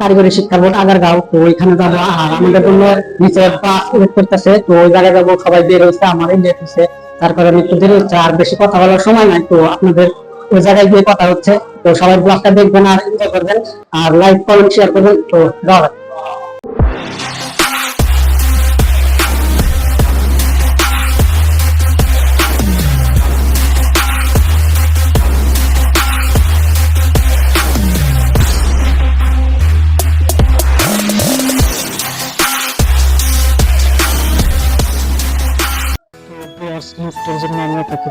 কারিগরি শিক্ষা বোর্ড আগারগাঁও তো ওইখানে যাব আর আমাদের জন্য নিচে বাস করতেছে তো ওই জায়গায় যাব সবাই বের হয়েছে আমারই লেট হচ্ছে তার কারণে একটু দেরি হচ্ছে আর বেশি কথা বলার সময় নাই তো আপনাদের ওই জায়গায় গিয়ে কথা হচ্ছে তো সবাই ব্লগটা দেখবেন আর এনজয় করবেন আর লাইক কমেন্ট শেয়ার করবেন তো যাওয়া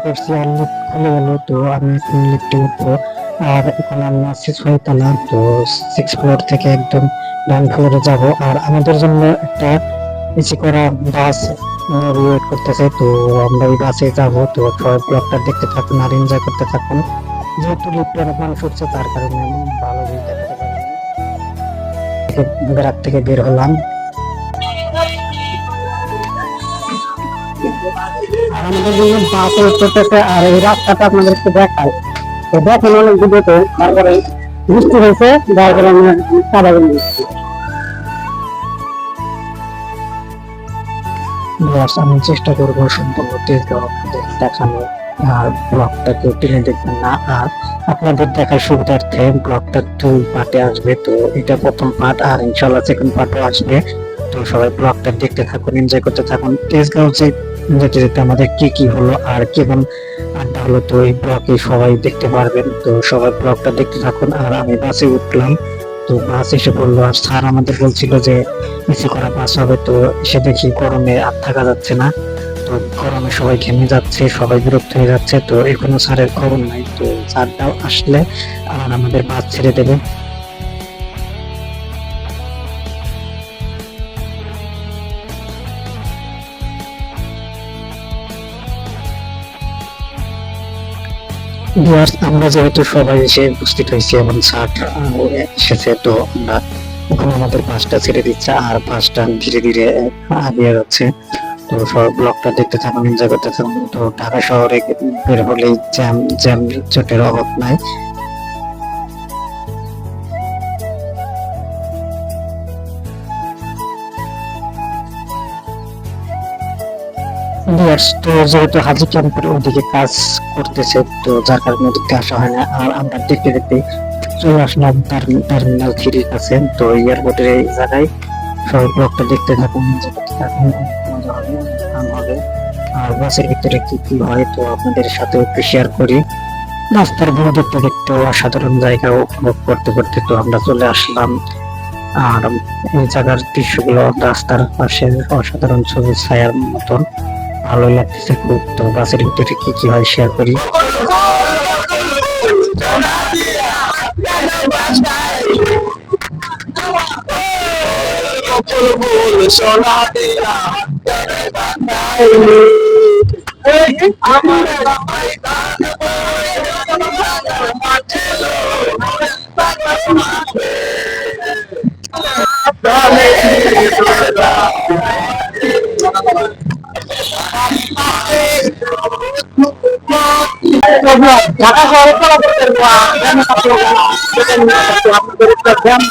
করছি আর লিফট খুলে গেল তো, আমি এখন লিফটে উঠবো। আর এখন আমি আছি ছয়তলা তো সিক্স ফ্লোর থেকে একদম ডান ফ্লোরে যাব। আর আমাদের জন্য একটা এসি করা বাস ওয়েট করতেছে তো, আমরা ওই বাসে যাব তো সবাই ব্লগটা দেখতে থাকুন আর এনজয় করতে থাকুন। যেহেতু লিফটে অনেক মানুষ উঠছে, তার কারণে ভালো ভিউ দেখাতে গ্রাক থেকে বের হলাম। আর আমাদের জন্য বাস আর এই রাস্তাটা আপনাদের একটু দেখায় তো দেখেন অনেক তারপরে বৃষ্টি হয়েছে, যার। আমি চেষ্টা করব সম্পূর্ণ দেখানো, আর টেনে দেখবেন না। আর আপনাদের দেখার সুবিধার্থে ব্লগটা দুই পার্টে আসবে, তো এটা প্রথম পার্ট আর ইনশাল্লাহ সেকেন্ড পার্টও আসবে। তো সবাই ব্লগটা দেখতে থাকুন এনজয় করতে থাকুন। তেজগাঁও যে যেতে যেতে আমাদের কি কি হলো আর কেমন আড্ডা হলো তো এই ব্লগে সবাই দেখতে পারবেন। তো সবাই ব্লগটা দেখতে থাকুন। আর আমি বাসে উঠলাম, তো বাস এসে পড়ল। আর স্যার আমাদের বলছিল যে এসি করা বাস হবে। তো এসে দেখি গরমে আর থাকা যাচ্ছে না। তো গরমে সবাই ঘেমে যাচ্ছে, সবাই বিরক্ত হয়ে যাচ্ছে। তো এখনও স্যারের খবর নাই। তো স্যারটাও আসলে আর আমাদের বাস ছেড়ে দেবে। আমরা যেহেতু সবাই এসে উপস্থিত হয়েছি এবং আহ, এসেছে তো আমরা এখন আমাদের পাঁচটা ছেড়ে দিচ্ছে আর পাঁচটা ধীরে ধীরে আগিয়ে যাচ্ছে। তো সব ব্লকটা দেখতে থাকুন এনজয় করতে থাকুন। তো ঢাকা শহরে বের হলেই জ্যাম জ্যাম চোটের অভাব নাই। Viewers, তো যেহেতু হাজি ক্যাম্পের ওদিকে কাজ করতেছে তো যার কারণে ওদিকে আসা হয় না। আর আমরা দেখতে দেখতে চলে আসলাম টার্মিনাল থ্রির কাছে। তো এয়ারপোর্টের এই জায়গায় সবাই ব্লগটা দেখতে থাকুন মজা আর বাসের ভিতরে কি কি হয় তো আপনাদের সাথে একটু শেয়ার করি। রাস্তার দেখতে দেখতে অসাধারণ জায়গা উপভোগ করতে করতে তো আমরা চলে আসলাম। আর এই জায়গার দৃশ্যগুলো রাস্তার পাশে অসাধারণ ছবি ছায়ার মতন। ভালো লাগতেছে খুব তো বাসের ভিতরে কি কি হয় শেয়ার করি ঢাকা শহরে চলাচলের আপনাদের একটা জ্যাম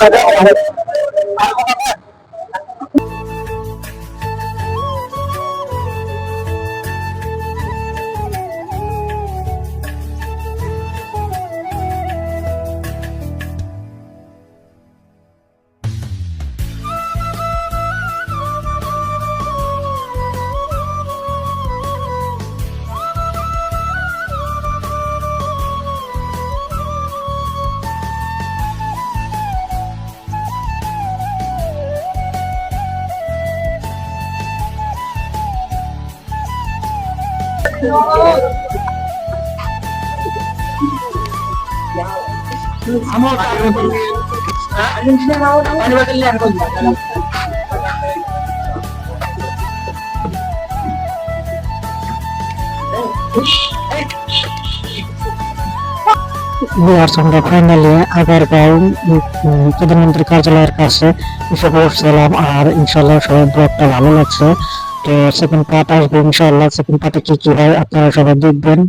বিহার সঙ্গে ফাইনালি আগারগাঁও প্রধানমন্ত্রী কার্যালয়ের কাছে সালাম আর ইনশাল্লাহ সবাই ব্লগটা ভালো লাগছে। তো সেকেন্ড পার্ট আসবে ইনশাল্লাহ সেকেন্ড পার্টে কি কি হয় আপনারা সবাই দেখবেন।